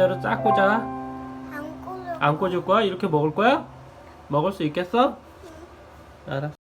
대로 쫙 꽂아. 안 꽂을 안 꽂을 거야? 이렇게 먹을 거야? 먹을 수 있겠어? 알았어.